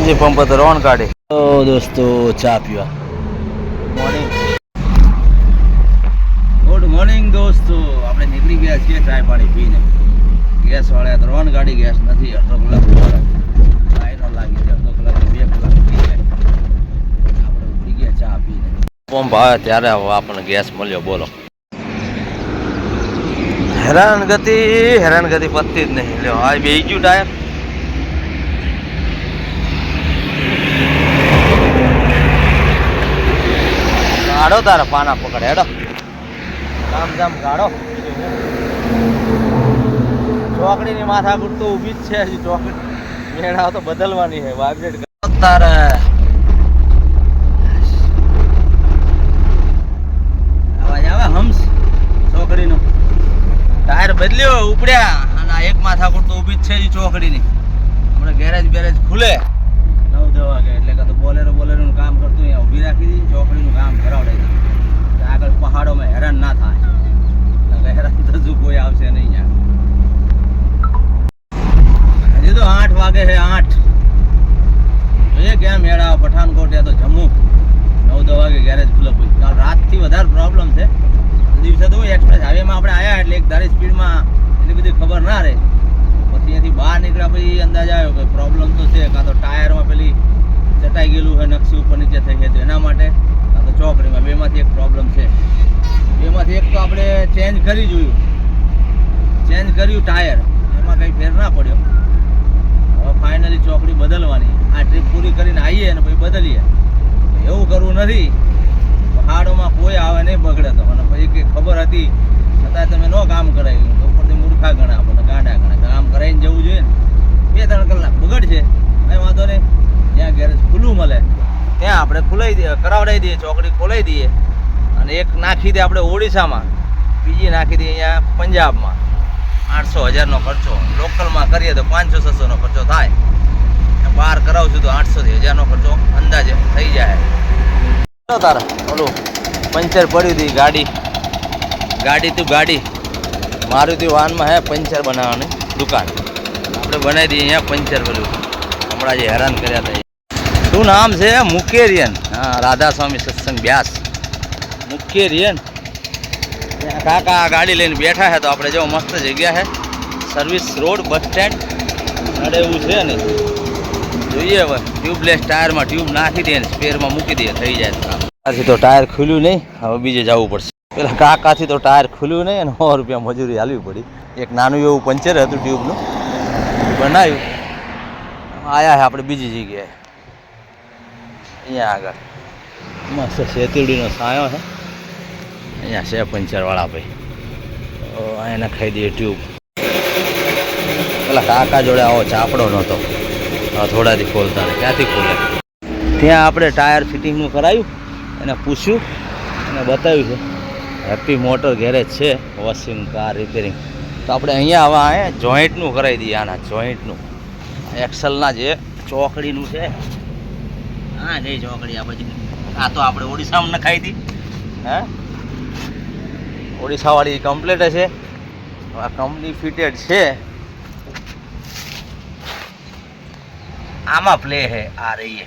CNG pump હતો રોણ કાઢી. તો દોસ્તો ચા પીવા. મોર્નિંગ ગુડ મોર્નિંગ દોસ્તો. આપણે નીકળી ગયા છીએ ચાય પાણી પીને. ગેસ વાળા તો રોન ગાડી ગેસ નથી અડધો કલાક લાઈનો લાગી છે. અડધો કલાક બે કલાક પી જાય. આપણે ઉઠી ગયા ચા પીને. પંપ આવે ત્યારે હવે આપણને ગેસ મળ્યો. બોલો. હેરાન ગતિ હેરાન ગતિ પતતી જ નહીં. લ્યો આ બે ગયું ટાયર. ગાડો તારા પાના પકડે, હેડો. કામ જામ ગાડો ચોકડીની માથા તો ઊભી જ છે હજી, ચોકડી મેળા તો બદલવાની છે વાઇબ્રેટ તારે. અવાજ આવે હમ્સ ચોકડીનો. ટાયર બદલ્યો, ઉપડ્યા. અને એક માથા તો ઊભી જ છે હજી ચોકડીની. હમણાં ગેરેજ બેરેજ ખુલે. વાગે એટલે કાં તો બોલેરો બોલેરોનું કામ કરતું અહીંયા ઊભી રાખી દીધી ચોકડીનું કામ કરાવડાવી આગળ પહાડોમાં હેરાન ના થાય. હેરાન થતું કોઈ આવશે નહીં અહીંયા હજી તો આઠ વાગે છે આઠ. જોઈએ ક્યાં મેળા પઠાણકોટ યા તો જમ્મુ. નવ, દસ વાગે ગેરેજ ખુલ્લો પૂછ. કાલ રાતથી વધારે પ્રોબ્લેમ છે. દિવસે તો એક્સપ્રેસ હાઈવેમાં આપણે આવ્યા એટલે એક ધારી સ્પીડમાં એટલી બધી ખબર ના રહે. પછી અહીંયાથી બહાર નીકળ્યા પછી અંદાજ આવ્યો કે પ્રોબ્લેમ તો છે, કાં તો ટાયરમાં પેલી ચટાઈ ગયેલું છે, નકશી ઉપર નીચે થઈ ગઈ તો એના માટે આ તો ચોકડીમાં બેમાંથી એક પ્રોબ્લેમ છે. બેમાંથી એક તો આપણે ચેન્જ કરી જોયું. ચેન્જ કર્યું ટાયર એમાં કંઈ ફેર ના પડ્યો. હવે ફાઇનલી ચોકડી બદલવાની. આ ટ્રીપ પૂરી કરીને આવીએ અને પછી બદલીએ. એવું કરવું નથી. પહાડોમાં કોઈ આવે નહીં બગડે તો અને પછી કંઈ ખબર હતી. છતાં તમે ન કામ કરાવ્યું તો ઉપરથી મૂર્ખા ગણા આપણને, ગાંડા ગણા કામ કરાવીને જવું જોઈએ ને. બે ત્રણ કલાક બગડશે. કંઈ વાંધો નહીં. જ્યાં ગેરેજ ખુલ્લું મળે. ત્યાં આપણે ખુલાઈ દઈએ, કરાવડાવી દઈએ, ચોકડી ખોલાવી દઈએ. અને એક નાખી દે આપણે ઓડિશામાં, બીજી નાખી દઈએ અહીંયા પંજાબમાં. આઠસો હજારનો ખર્ચો. લોકલમાં કરીએ તો પાંચસો, છસોનો ખર્ચો થાય. બહાર કરાવશું તો આઠસોથી હજારનો ખર્ચો અંદાજે થઈ જાય. તારા, ઓલું પંચર પડ્યું હતી ગાડી. ગાડી તું ગાડી. મારુતિ વાહનમાં હે પંચર બનાવવાની દુકાન. આપણે બનાવી દઈએ અહીંયા પંચર પેલું. હમણાં જે હેરાન કર્યા હતા શું નામ છે? મુકેરિયન. હા રાધા સ્વામી સત્સંગ વ્યાસ. મુકેરિયન. કાકા ગાડી લઈને બેઠા છે, તો આપણે જો મસ્ત જગ્યા છે. Service road, bus stand. નડે એવું છે ને. જોઈએ હવે, ટ્યુબલેસ ટાયરમાં ટ્યુબ નાખી દે ને સ્પેરમાં મૂકી દે, થઈ જાય કાકાથી તો ટાયર ખુલ્યું નહીં, હવે બીજે જવું પડશે. પેલા કાકાથી તો ટાયર ખુલ્યું નહીં અને સો રૂપિયા મજૂરી હાલવી પડી. એક નાનું એવું પંચર હતું ટ્યુબનું. બનાવ્યું. આયા છે આપણે બીજી જગ્યાએ. અહીંયા આગળ. મસ્ત શેતીડીનો સાયો છે. અહીંયા છે પંચરવાળા ભાઈ. એને ખાઈ દઈએ ટ્યુબ પેલા કાકા જોડે આવો, ચાપડો નહોતો. થોડાથી ખોલતા ને ક્યાંથી ખોલે? ત્યાં આપણે ટાયર ફિટિંગનું કરાયું. એને પૂછ્યું. અને બતાવ્યું છે. હેપી મોટર ગેરેજ છે. વોશિંગ કાર રિપેરિંગ તો આપણે અહીંયા હવે અહીંયા જોઈન્ટનું કરાવી દઈએ, આના જોઈન્ટનું એક્સલના જે ચોકડીનું છે. હા નહીં ચોકડી. આ બધી આ તો આપણે ઓડિશામાં નખાઈ હતી. હે? ઓડિશાવાળી કમ્પ્લેટ હશે. આ કંપની ફિટેડ છે. આમાં પ્લે હે, આ રહી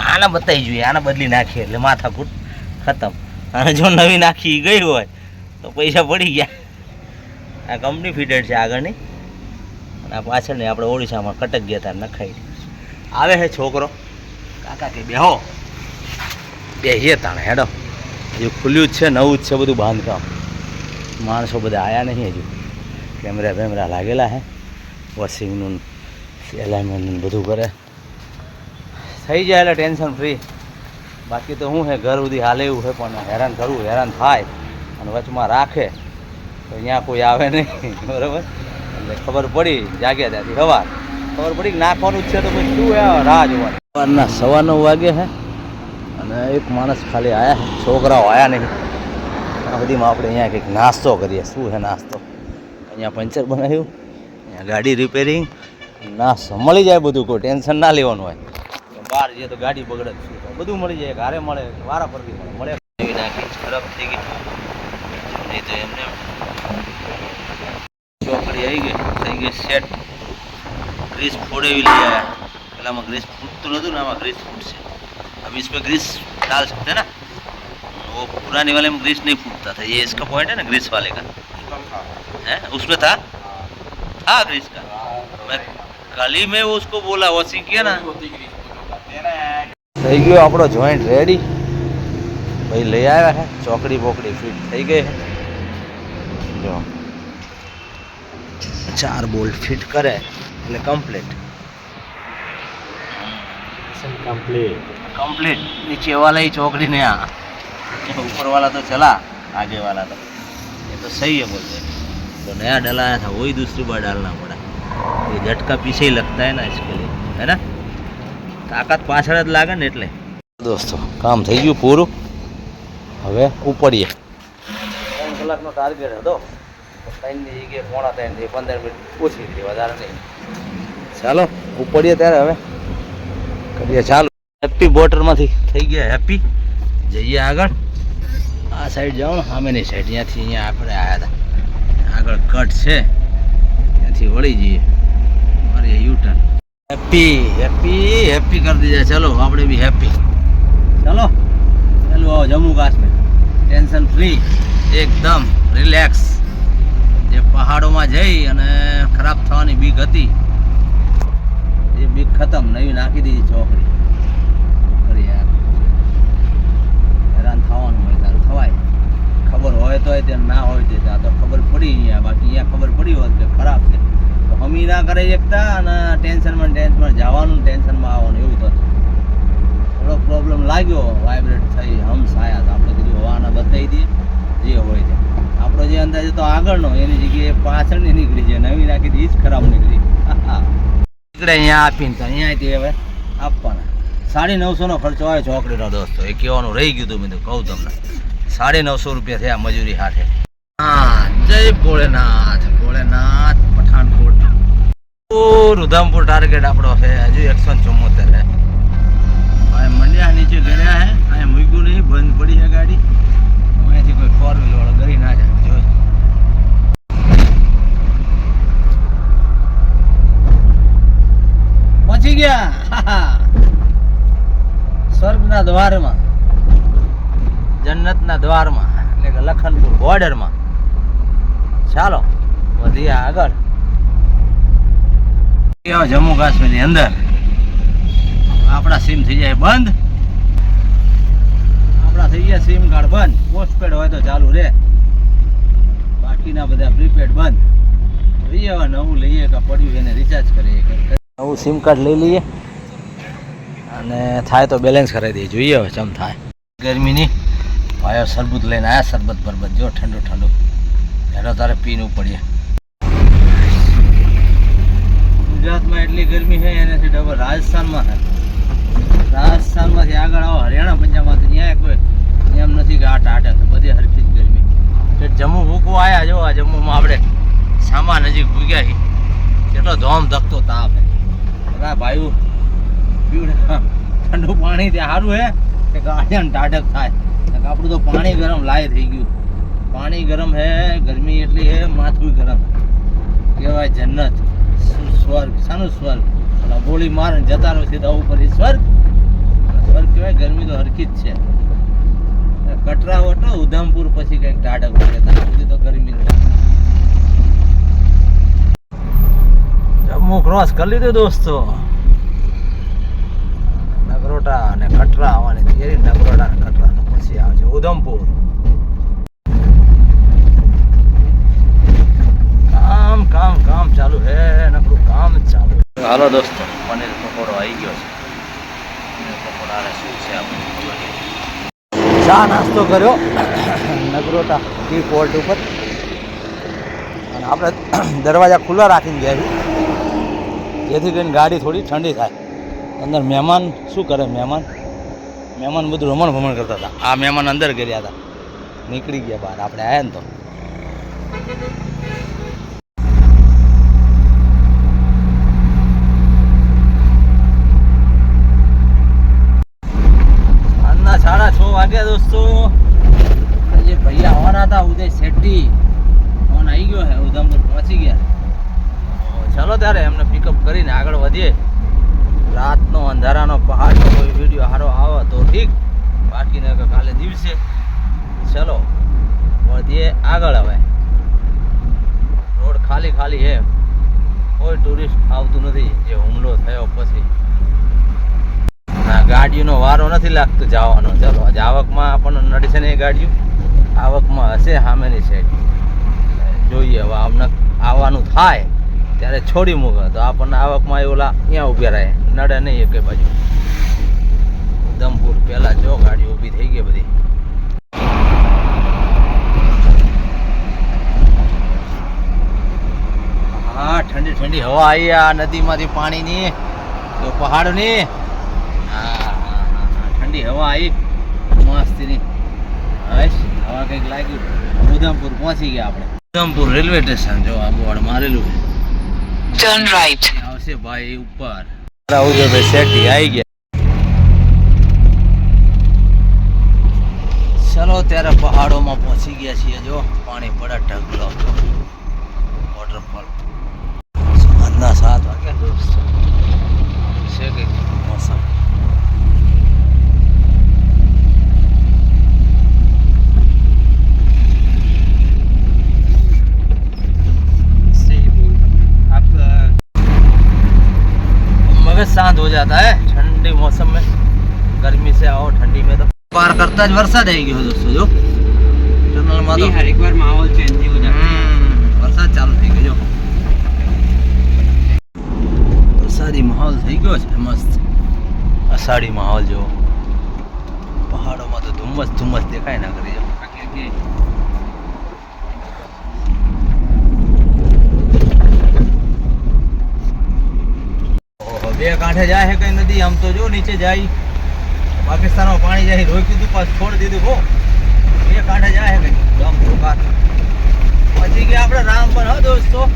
આને બતાવી જોઈએ, આને બદલી નાખીએ એટલે માથાકૂટ ખતમ. અને જો નવી નાખી ગઈ હોય, તો પૈસા પડી ગયા. આ કંપની ફિટેડ છે આગળની. આ પાછળની આપણે ઓડિશામાં કટક ગયા હતા નખાઈ. આવે છે છોકરો? કાકા કે બેહો બેહીએ તાણે, હેડો. હજુ ખુલ્યું જ છે, નવું જ છે બધું બાંધકામ. માણસો બધા આવ્યા નહીં હજુ. કેમેરા વેમેરા લાગેલા હે. વોશિંગનું એલાઇમેન્ટનું બધું કરે. થઈ જાય એટલે ટેન્શન ફ્રી બાકી તો શું છે ઘર સુધી હાલે એવું છે પણ હેરાન કરવું, હેરાન થાય. અને વચમાં રાખે. તો અહીંયા કોઈ આવે નહીં, બરાબર? ખબર પડી જાગ્યા ત્યાંથી સવાર. ખબર પડી કે નાખવાનું જ છે તો પછી શું રાહ જોવા સવારના સવા નવ વાગે છે અને એક માણસ ખાલી આવ્યા છોકરાઓ આવ્યા નહીં. આ બધીમાં આપણે અહીંયા કંઈક નાસ્તો કરીએ. શું છે નાસ્તો? અહીંયા પંચર બનાવ્યું. અહીંયા ગાડી રિપેરિંગ નાસ્તો મળી જાય બધું. કોઈ ટેન્શન ના લેવાનું હોય. બહાર જઈએ તો ગાડી બગડે જ શું. બધું મળી જાય. ઘરે મળે વારા પરથી મળે. મળે નાખી ખરાબ થઈ ગઈ. નહીં તો એમને ગઈ થઈ ગઈ સેટ ગ્રીસ ફૂડ એવી લઈ આયા પેલામાં ગ્રીસ ફૂટતું નહોતું ને આમાં ગ્રીસ ફૂટશે अब इसमें ग्रीस डाल सकते हैं ना वो पुराने वाले में ग्रीस नहीं फूटता था ये इसका पॉइंट है ना ग्रीस वाले का है उसमें था था ग्रीस का मैं कल ही मैं उसको बोला वॉशिंग किया ना થઈ ગયો આપણો જોઈન્ટ રેડી ભાઈ લઈ આવ્યા છે ચોકડી બોકડી ફિટ થઈ ગઈ છે જો ચાર બોલ્ટ ફિટ કરે એટલે કમ્પ્લીટ कंप्लीट नीचे वाला ही चौकड़ी ने आ ऊपर वाला तो चला आगे वाला तो ये तो सही है बोलते हैं। तो नया डलाया था वही दूसरी बार डालना पड़ा ये झटका पीछे ही लगता है ना इसके लिए है ना તાકાત પાછળ જ લાગે ને એટલે દોસ્તો કામ થઈ ગયું પૂરું હવે ઉપડીએ ત્રણ કલાકનો ટાર્ગેટ હતો ત્રણની જગ્યાએ પોણા ત્રણથી પંદર મિનિટ ઓછી થઈ વધારે નહીં. ચાલો ઉપડીએ ત્યારે હવે. કરીએ ચાલો. હેપી બોટરમાંથી થઈ ગયા હેપી જઈએ આગળ. આ સાઈડ જાઓ ને સામેની સાઈડ ત્યાંથી અહીંયા આપણે આવ્યા હતા. આગળ કટ છે. ત્યાંથી વળી જઈએ. મારી યુટર્ન હેપી હેપી હેપી કરી દીધા. ચાલો આપણે બી હેપી ચાલો. ચાલો આવો જમ્મુ કાશ્મીર. ટેન્શન ફ્રી એકદમ રિલેક્સ જે પહાડોમાં જઈ અને ખરાબ થવાની બીક હતી. એ બીક ખતમ, નવી નાખી દીધી ચોકડી કરી યાર, હેરાન થવાનું હોય ત્યારે થવાય. ખબર હોય તો તે ના હોય તે, આ તો ખબર પડી અહીંયા, બાકી અહીંયા ખબર પડી હોત કે ખરાબ છે. તો હમી ના કરે એકતા અને ટેન્શનમાં ટેન્શનમાં જવાનું ટેન્શનમાં આવવાનું, એવું થતું થોડો પ્રોબ્લેમ લાગ્યો વાઇબ્રેટ થઈ, હમ સાયા આપણે કીધું, હોવાના બતાવી દઈએ જે હોય તે આપણો જે અંદાજ હતો આગળનો એની જગ્યાએ પાછળની નીકળી છે નવી નાખી હતી એ જ ખરાબ નીકળી નીકળે અહીંયા આપીને તો અહીંયા હવે આપવાના. સાડી નવસોનો ખર્ચો આવે ચોકડીનો દોસ્તો. એ કહેવાનું રહી ગયું હતું મેં તો કહું તમને. સાડી નવસો રૂપિયા થયા મજૂરી હાથે. હા જય ભોળેનાથ ભોળેનાથ પઠાણકોટ. રુધમપુર ટાર્ગેટ આપણો છે હજુ એકસો ચુમ્મોતેર છે મંડ્યા નીચે ગયા હે અહીંયા મૂક્યું નહીં બંધ પડી છે ગાડી. અહીંયાથી કોઈ ફોર વ્હીલ વાળો ગરી ના જાય જોઈ પહોંચી ગયા સ્વર્ગના દ્વારમાં જન્નતના દ્વારમાં એટલે કે લખનપુર બોર્ડરમાં. ચાલો, વધીએ આગળ. જમ્મુ કાશ્મીરની અંદર. આપણા સિમ થઈ જાય બંધ. આપણા થઈ ગયા સિમ કાર્ડ બંધ. પોસ્ટપેડ હોય તો ચાલુ રહે. બાકીના બધા પ્રીપેડ બંધ. જોઈએ હવે નવું લઈએ કે પડ્યું એને રિચાર્જ કરીએ નવું સિમ કાર્ડ લઈ લઈએ. અને થાય તો બેલેન્સ કરાવી દઈએ. જોઈએ હવે ચમ થાય. ગરમીની. ભાઈઓ શરબત લઈને આવ્યા શરબત બરબત. જો ઠંડુ ઠંડુ. એનો તારે પીનું પડીએ ગુજરાતમાં એટલી ગરમી છે એનાથી ડબલ રાજસ્થાનમાં છે. રાજસ્થાનમાંથી આગળ આવો, હરિયાણા, પંજાબમાંથી. ત્યાં કોઈ એમ નથી આ આટે તો બધી હરખી જ ગરમી. કે જમ્મુ મૂકવા આવ્યા જો, આ જમ્મુમાં આપણે સામા નજીક ભૂગ્યા છીએ કેટલો ધોમ ધકતો તાપ હે પીવું ઠંડુ પાણી ત્યાં સારું હે કે ગાડિયાને ટાઢક થાય. આપણું તો પાણી ગરમ લાય થઈ ગયું. પાણી ગરમ હે, ગરમી એટલી હે, માથું ગરમ. કહેવાય જન્નત. સ્વર્ગ શાનું સ્વર્ગ? ગોળી મારે જતા રહો સીધા ઉપર. સ્વર્ગ? સ્વર્ગ કહેવાય ગરમી તો હરખી જ છે. કટરા વટો ઉધમપુર પછી કંઈક ટાઢક પડે ત્યાં સુધી તો ગરમી જમ્મુ ક્રોસ કરી લીધું દોસ્તો નગરોટા અને કટરા આવવાની તૈયારી નગરોટા અને કટરા પછી આવે છે ઉધમપુર. કામ કામ કામ ચાલુ હે નકરું કામ ચાલુ હાલો દોસ્તો પનીર પકોડો આવી ગયો છે. પકોડાને શું છે આપણે ચા નાસ્તો કર્યો નગરોટા ટી પોર્ટ ઉપર. અને આપણે દરવાજા ખુલ્લા રાખીને ગયા છીએ. જેથી કરીને ગાડી થોડી ઠંડી થાય. અંદર મહેમાન શું કરે મહેમાન? મહેમાન બધું રમણ ભમણ કરતા હતા. આ મહેમાન અંદર ગયા હતા. નીકળી ગયા બહાર. આપણે આવ્યા ને તો. સાડા છ વાગ્યા દોસ્તો. જે ભૈયા આવવાના હતા, ઉદય શેટ્ટી. ફોન આવી ગયો હે, ઉધમપુર પહોંચી ગયા. ચાલો ત્યારે એમને પિકઅપ કરીને આગળ વધીએ. રાતનો અંધારાનો પહાડનો કોઈ વીડિયો સારો આવે તો ઠીક. બાકી ને કાલે દિવસે. ચલો, વધીએ આગળ હવે. રોડ ખાલી ખાલી છે. કોઈ ટુરિસ્ટ આવતું નથી. જે હુમલો થયો પછી. ગાડીનો વારો નથી લાગતો જવાનો. ચલો, આજે આવકમાં આપણને નડશે ને એ ગાડીઓ? આવકમાં હશે સામેની સાઈડ જોઈએ હવે અમને આવવાનું થાય. ત્યારે છોડી મૂકે. તો આપણને આવકમાં એ ઓલા અહીંયા ઊભા રહે. નડે નહીં એકે બાજુ. ઉધમપુર પહેલાં જો ગાડી ઊભી થઈ ગઈ બધી. હા ઠંડી ઠંડી હવા આવી આ નદીમાંથી પાણીની. તો પહાડની. હા ઠંડી હવા આવી. મસ્તીની. હશ હવા કંઈક લાગ્યું. ઉધમપુર પહોંચી ગયા આપણે. ઉધમપુર રેલવે સ્ટેશન જો આ બોર્ડ મારેલું Turn right. આવશે ભાઈ ઉપર. ઉદયભાઈ શેઠી આવી ગયા. ચલો ત્યારે પહાડોમાં પહોંચી ગયા છીએ જો પાણી પડે ઢગલો. मगज शांत हो जाता है ठंडी मौसम में गर्मी से आओ ठंडी में तो पार करता જ વરસાદ આવી ગયો દોસ્તો જો ટનલમાં તો हर एक बार माहौल चेंज ही हो जाता है હમ, વરસાદ ચાલુ થઈ ગયો જો વરસાદી માહોલ થઈ ગયો છે મસ્ત અષાઢી માહોલ જો પહાડોમાં તો ધુમ્મસ ધુમ્મસ દેખાય ના કરી બે કાંઠે જાય છે કઈ નદી, આમ તો જો નીચે જાય. પાકિસ્તાનમાં પાણી જાય રોકી દીધું પાછું છોડી દીધું, હો. બે કાંઠે જાય છે કઈ. આમ તો પછી ગયા આપણે રામબન, હો દોસ્તો.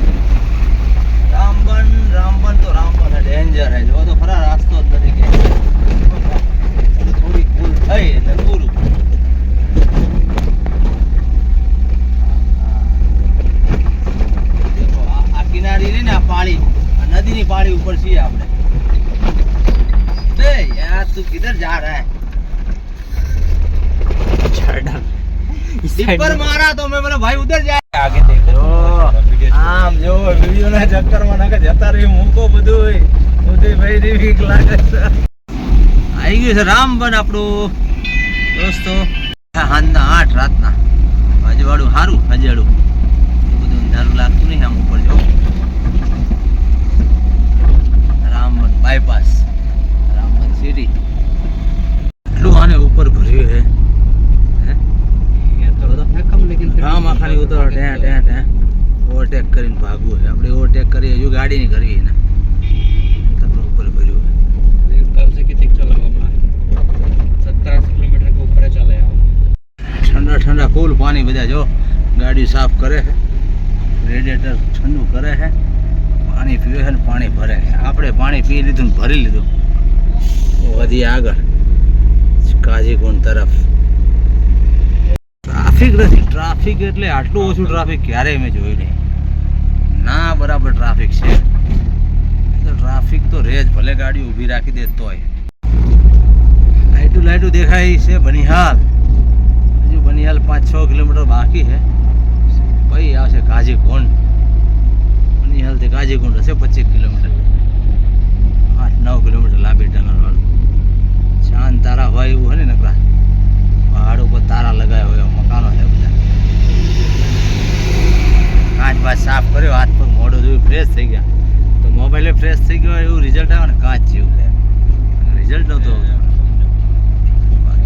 રામબન રામબન તો રામબન ડેન્જર હે. જો તો ખરા રાસ્તો જ નથી કે થોડી ભૂલ થઈ એટલે પૂરું દેખો, આ- આ કિનારી રહી ને આ પાળી આ નદીની પાળી ઉપર છીએ આપણે બે યાર તું કિધર જા રહા है ડિપર મારા તો મે બોલે ભાઈ ઉધર જાય. આગે દેખો આમ જો વિડિયો ના ચક્કરમાં નાખે જતા રહી મૂકો બધું ઉદય ભાઈ ની વીક લાગે છે. આવી ગયું છે રામબન આપણું. દોસ્તો હાંજના આઠ રાતના. અજવાળું સારું અજવાળું બધું અંધારું લાગતું નહીં આમ ઉપર જો. રામબન બાયપાસ રામબન સિટી એટલું આને ઉપર ભર્યું હે હા માખાની ઉતરો ટેં ટેં ટેં ઓવરટેક કરીને ભાગવું હોય આપણે ઓવરટેક કરીએ, હજુ ગાડી નહીં કરવી એને તમને ઉપર ભર્યું હોય કબ સે કેટલી ચલાવવામાં સત્તરાસી કિલોમીટર ઉપર ચાલે ઠંડા ઠંડા કુલ પાણી બધા જો. ગાડી સાફ કરે છે. રેડિયેટર ઠંડુ કરે છે. પાણી પીવે છે ને પાણી ભરે છે. આપણે પાણી પી લીધું ભરી લીધું. વધી આગળ. કાજીકુંડ તરફ. ટ્રાફિક નથી. ટ્રાફિક એટલે આટલું ઓછું ટ્રાફિક ક્યારેય મેં જોયું નહીં. ના બરાબર ટ્રાફિક છે. ટ્રાફિક તો રહે જ ભલે ગાડી ઊભી રાખી દે તોય. લાઈટું લાઈટું દેખાય છે બનિહાલ. હજુ બનિહાલ પાંચ છ કિલોમીટર બાકી છે. પછી આવશે કાજીકુંડ બનિહાલથી કાજીકુંડ હશે પચીસ કિલોમીટર આઠ નવ કિલોમીટર લાંબી ટનલ વાળું ચાંદ તારા હોય એવું હોય ને નકરા પહાડ ઉપર તારા લગાવ્યા હોય એવા મકાનો છે બધા કાચ બાચ સાફ કર્યો હાથ પગ મોઢું જોયું ફ્રેશ થઈ ગયા. તો મોબાઈલે ફ્રેશ થઈ ગયો એવું રિઝલ્ટ આવે ને કાચ જેવું. રિઝલ્ટ નહોતો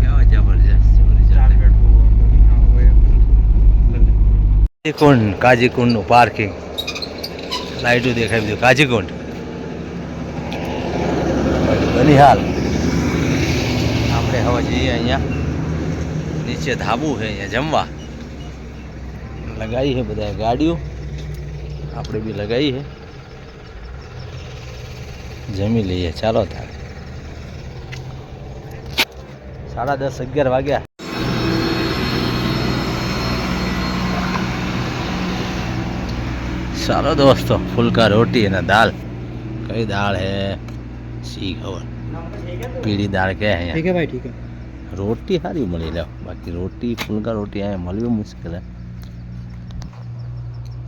કેવા જબરજસ્ત કાજીકુંડ કાજીકુંડનું પાર્કિંગ લાઇટો દેખાય દીધું કાજીકુંડ. બનિહાલ. આપણે હવે જઈએ અહીંયા. નીચે ધાબુ છે અહીંયા જમવા. લગાવી છે બધા ગાડીઓ. આપણે બી લગાવી છે જમી લઈએ ચાલો તારે સાડા દસ અગિયાર વાગ્યા સારો દોસ્તો ફુલકા રોટી અને દાળ કઈ દાળ હે સી ખબર પીળી દાળ કે અહીંયા ઠીક હે ભાઈ ઠીક હે રોટી સારી મળી લે બાકી રોટી ફુલકા રોટી અહીંયા મળવી મુશ્કેલ હે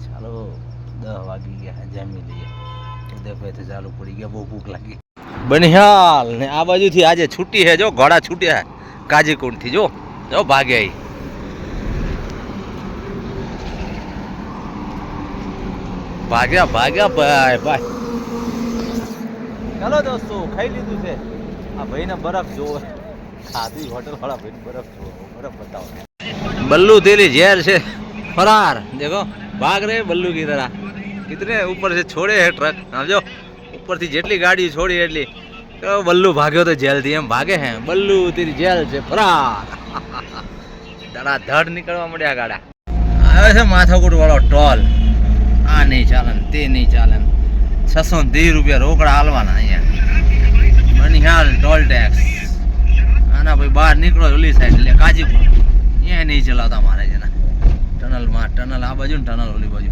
ચાલો દસ વાગી ગયા જમી લઈએ. ઉદયભાઈથી ચાલુ પડી ગયા બહુ ભૂખ લાગી. બનિહાલ ને આ બાજુથી આજે છૂટી હે જો ઘોડા છૂટ્યા કાજીકુંડથી જો જો ભાગ્યા ભાગ્યા ભાગ્યા ભાઈ ભાઈ. ચાલો દોસ્તો ખાઈ લીધું છે. આ ભાઈને બરફ જોવો. ખાધી હોટલ વાળા ભાઈ બરફ જોવો. બરફ બતાવો. બલ્લુ તેલી ઝેર છે. ફરાર. દેખો ભાગ રે બલ્લુ કી ઇતને ઉપર से છોડે હે ટ્રક સમજો? ઉપરથી જેટલી ગાડી છોડી એટલી. બલ્લુ ભાગ્યો તો જેલથી એમ ભાગે હે. બલ્લુ, તેરી જેલ છે, ફરાર. દાડા ધડ નીકળવા મળ્યા ગાડા. આવે છે માથાકૂટ વાળો ટોલ. આ નહીં ચાલે તે નહીં ચાલે છસો ત્રીસ રૂપિયા રોકડા હાલવાના અહીંયા. Banihal toll tax. આના ભાઈ બહાર નીકળો ઓલી સાઈડ એટલે કાજીપુર. અહીંયા નહીં ચલાવતા મારે જેના. ટનલમાં ટનલ, આ બાજુ ને ટનલ, ઓલી બાજુ.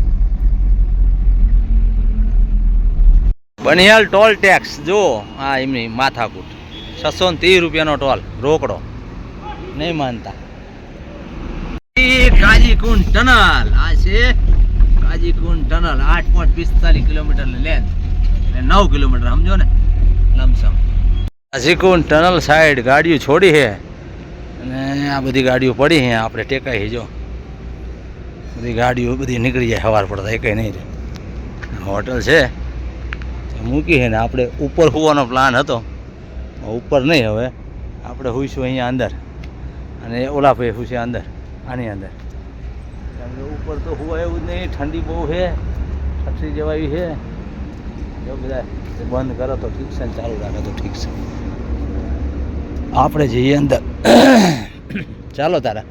બનિહાલ ટોલ ટેક્સ જો આ એમની માથાકૂટ. છસો ને ત્રીસ રૂપિયાનો ટોલ રોકડો. નહીં માનતા. કાજીકુંડ ટનલ. આ છે કાજીકુંડ ટનલ. આઠ પોઈન્ટ પિસ્તાલીસ કિલોમીટર લેન્થ એટલે નવ કિલોમીટર સમજો ને? લમસમ. કાજીકુંડ ટનલ સાઈડ ગાડીઓ છોડી છે. અને આ બધી ગાડીઓ પડી છે. આપણે ટેકાઈ જો. બધી ગાડીઓ બધી નીકળી જાય સવાર પડતા એ કંઈ નહીં રહે. હોટલ છે. મૂકી છે ને, આપણે ઉપર હોવાનો પ્લાન હતો. ઉપર નહીં હવે. આપણે હોઈશું અહીંયા અંદર. અને ઓલા ભાઈ શું છે અંદર. આની અંદર ઉપર તો હોવા એવું જ નહીં, ઠંડી બહુ છે ઠંડી જવાયું છે. જો બધા બંધ કરો તો ઠીક છે ને, ચાલુ રાખે તો ઠીક છે. આપણે જઈએ અંદર. ચાલો તારા.